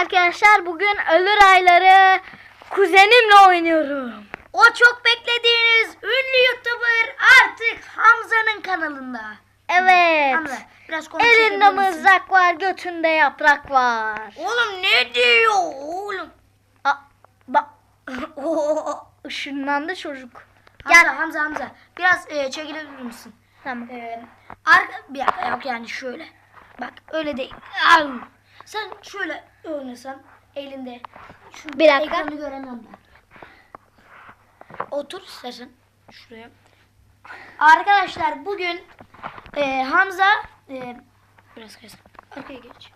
arkadaşlar bugün ölür ayları kuzenimle oynuyorum. O çok beklediğiniz ünlü YouTuber artık Hamza'nın kanalında. Evet. Hamza biraz konuş. Elinde mızrak var götünde yaprak var. Oğlum ne diyor oğlum? Aa, bak. Oo, ışınlandı çocuk. Hamza Gel. Hamza Hamza biraz e, çekilebilir misin? Tamam. Ee, arka, bir dakika, yok yani şöyle. Bak öyle değil. Sen şöyle oynasan elinde. Şu Bir dakika. Ekranı göremiyorum ben. Otur istersen şuraya. Arkadaşlar bugün e, Hamza e, biraz kaysan. Arkaya geç.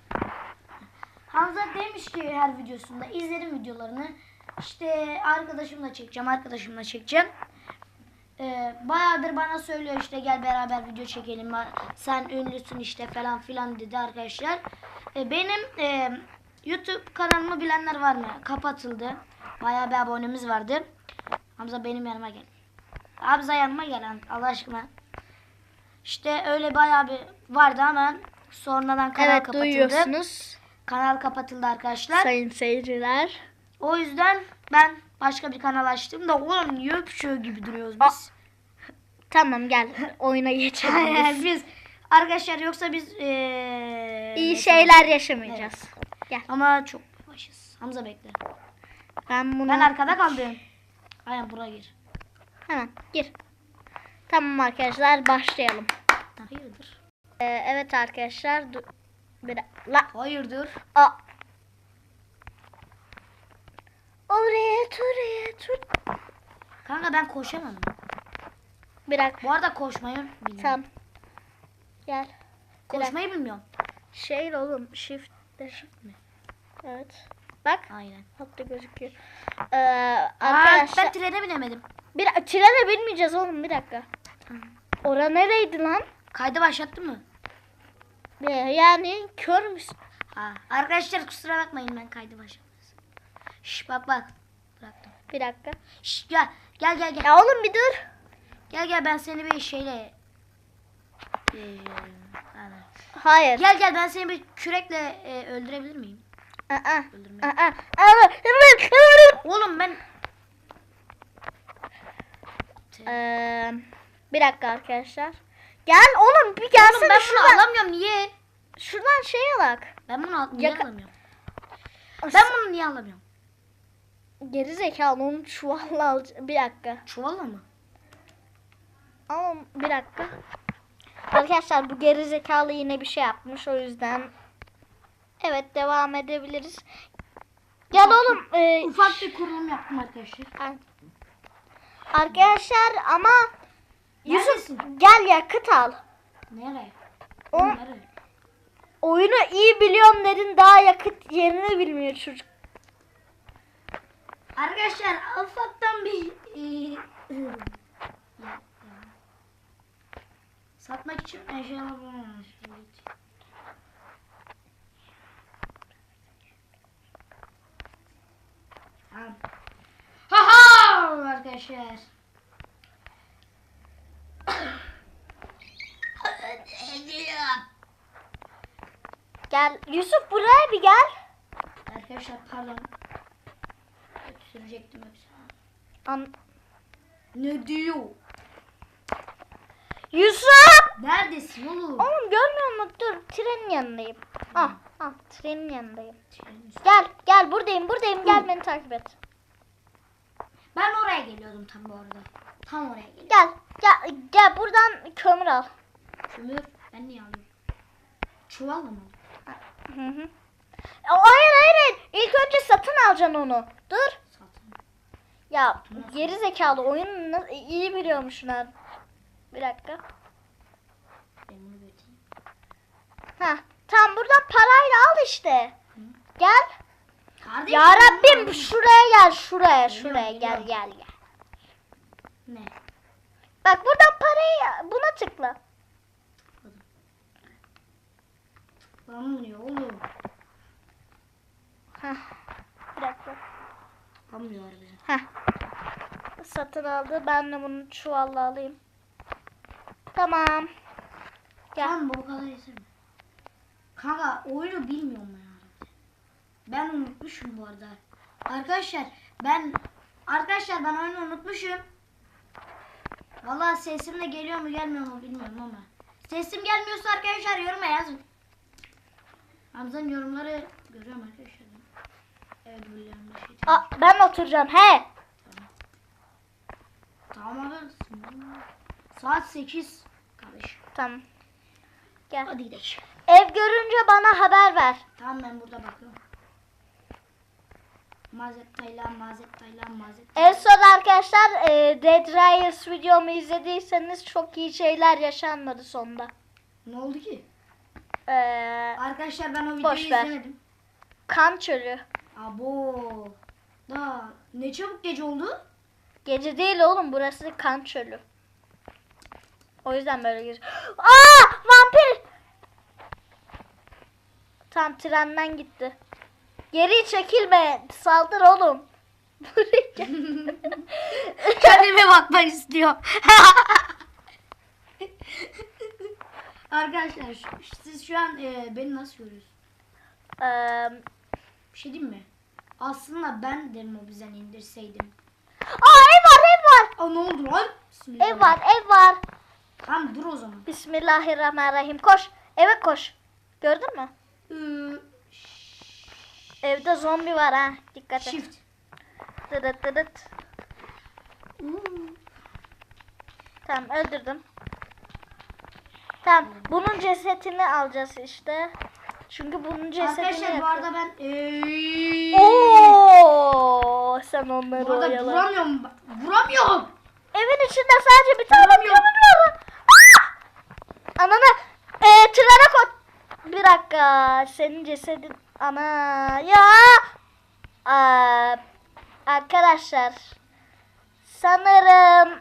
Hamza demiş ki her videosunda izledim videolarını. İşte arkadaşımla çekeceğim, arkadaşımla çekeceğim. Ee, bayağıdır bana söylüyor işte gel beraber video çekelim. Sen ünlüsün işte falan filan dedi arkadaşlar. Ee, benim e, YouTube kanalımı bilenler var mı? Kapatıldı. Bayağı bir abonemiz vardı. Hamza benim yanıma gel. Hamza yanıma gel Allah aşkına. İşte öyle bayağı bir vardı ama sonradan kanal Evet kapatıldı. duyuyorsunuz Kanal kapatıldı arkadaşlar. sayın seyirciler. O yüzden ben başka bir kanal açtım da oğlum niye öpüşüyor gibi duruyoruz biz. Tamam gel oyuna geçelim Aynen biz. arkadaşlar yoksa biz eee, İyi şeyler yaşamayacağız. Gel. Ama çok başız. Hamza bekle. Ben bunu Ben arkada kaldım. Aynen buraya gir. hemen gir. Tamam arkadaşlar başlayalım. Hayırdır? Ee, evet arkadaşlar du- bir la Hayırdır? a Oraya oraya tut. Kanka ben koşamam. Bir dakika. Bu arada koşmayı bilmiyorum. Tamam. Gel. Koşmayı bilmiyorum. Şey oğlum shift shift mi? Evet. Bak. Aynen. Altta gözüküyor. Ee, Aa, arkadaşlar ben trene binemedim. bir trene binmeyeceğiz oğlum bir dakika. Ora nereydi lan? Kaydı başlattın mı? Yani kör müsün? Ha. Arkadaşlar kusura bakmayın ben kaydı başlatmadım. Şş bak bak. Bıraktım. Bir dakika. Şş gel. Gel gel gel. Ya oğlum bir dur. Gel gel ben seni bir şeyle. Hayır. Gel gel ben seni bir kürekle e, öldürebilir miyim? Aa, Öldürme. aa, aa. Oğlum ben Ee, bir dakika arkadaşlar. Gel oğlum bir gelsene Oğlum ben bunu şuradan. alamıyorum niye? Şuradan şey alak. Ben bunu al niye Yaka- alamıyorum? Ben bunu niye alamıyorum? Geri zekalı onu çuvalla al. Bir dakika. Çuvalla mı? Ama bir dakika. Arkadaşlar bu geri zekalı yine bir şey yapmış o yüzden. Evet devam edebiliriz. Gel oğlum. e, Ufak bir kurulum yaptım arkadaşlar. Ar- Arkadaşlar ama Yusuf Neredesin? gel yakıt al. Nereye? O, Nereye? oyunu iyi biliyorum dedin daha yakıt yerini bilmiyor çocuk. Arkadaşlar ufaktan bir e, ya, ya. Satmak için eşya alamamış. Tamam. Ha ha arkadaşlar. Gel Yusuf buraya bir gel. Arkadaşlar pardon. Sürecektim hepsini. An- Ne diyor? Yusuf! Neredesin oğlum? Oğlum görmüyor musun? Dur trenin yanındayım. Ah, ah trenin yanındayım. Gel gel buradayım buradayım gel beni takip et. Ben oraya geliyordum tam bu arada. Tam oraya geliyordum. Gel gel gel buradan kömür al. Kömür ben niye alıyorum? Çuvalla mı? Hı hı. E, Hayır hayır hayır. İlk önce satın alacaksın onu. Dur. Satın. Ya geri zekalı oyunu na- iyi biliyormuşsun ha. Bir dakika. Ben bunu götüreyim. Ha, tam buradan parayla al işte. Gel. Kardeşim. Ya Rabbim şuraya gel şuraya şuraya gel gel gel. Ne? Bak buradan parayı buna tıkla. Olmuyor oğlum. Heh. Bir dakika. Olmuyor harbiden. Heh. Satın aldı. Ben de bunu çuvalla alayım. Tamam. Gel. Tamam bu kadar yeter? Kanka oyunu bilmiyorum ben harbiden. Ben unutmuşum bu arada. Arkadaşlar ben arkadaşlar ben oyunu unutmuşum. Vallahi sesim de geliyor mu gelmiyor mu bilmiyorum ama. Sesim gelmiyorsa arkadaşlar yoruma yazın. Hamza'nın yorumları görüyorum arkadaşlar. Evet şey. Aa, ben oturacağım. He. Tamam abi. Saat 8 kardeş. Tamam. Gel. Hadi gidelim. Ev görünce bana haber ver. Tamam ben burada bakıyorum. Mazet Taylan, Mazet Taylan, Mazet En son arkadaşlar e, Dead Riders videomu izlediyseniz çok iyi şeyler yaşanmadı sonunda. Ne oldu ki? Ee, Arkadaşlar ben o videoyu Boş ver. izlemedim. kan çölü. Abo. Da ne çabuk gece oldu? Gece değil oğlum burası kan çölü. O yüzden böyle gece. Aa vampir. Tam trenden gitti. Geri çekilme. Saldır oğlum. Buraya gel. Kendime bakmak istiyor. Arkadaşlar siz şu an e, beni nasıl görüyorsunuz? Eee, Bir şey diyeyim mi? Aslında ben de mobizden indirseydim. Aa ev var ev var. Aa ne oldu lan? Bismillah. Ev var ev var. Tamam dur o zaman. Bismillahirrahmanirrahim. Koş. Eve koş. Gördün mü? Ee, Evde zombi var ha. Dikkat et. shift. Dıdıt dıdıt. Tamam öldürdüm. Tamam bunun cesetini alacağız işte. Çünkü bunun cesetini Arkadaşlar bu arada ben ee, Oo, sen onları bu arada oyala. vuramıyorum. Vuramıyorum. Evin içinde sadece bir tane Vuramıyorum. Aa! Ananı e, trene koy. Bir dakika senin cesedin ana ya. Aa, arkadaşlar sanırım